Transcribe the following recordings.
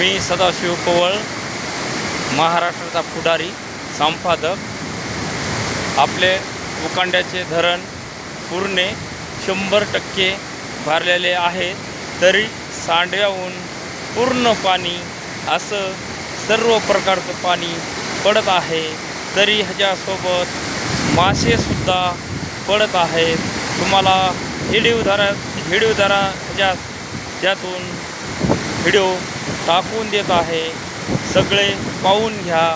मी सदाशिव पवळ महाराष्ट्राचा पुढारी संपादक. आपले उकांड्याचे धरण पूर्णे शंभर टक्के भरलेले आहे तरी सांड्याहून पूर्ण पाणी असं सर्व प्रकारचं पाणी पडत आहे तरी ह्याच्यासोबत मासेसुद्धा पडत आहेत. तुम्हाला हिडीवधारा हिडीवधारा ह्याच्या त्यातून व्हिडिओ टाकून देत आहे. सगळे पाहून घ्या.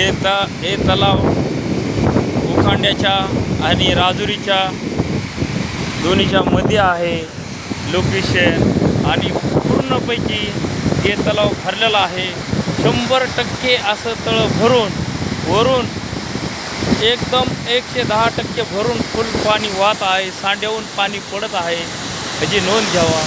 हे त हे तलाव उखांड्याच्या आणि राजुरीच्या दोन्हीच्या मध्ये आहे. लोकेशन आणि पूर्णपैकी हे तलाव भरलेला आहे. शंभर टक्के असं तळं भरून वरून एकदम एकशे दहा टक्के भरून फुल पाणी वाहत आहे. सांड्याहून पाणी पडत आहे. याची नोंद घ्यावा.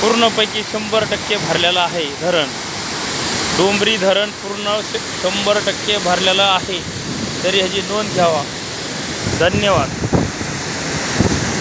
पूर्णपैकी शंभर टक्के भरलेलं आहे धरण. डोंबरी धरण पूर्ण शंभर टक्के भरलेलं आहे. तरी ह्याची नोंद घ्यावा. धन्यवाद.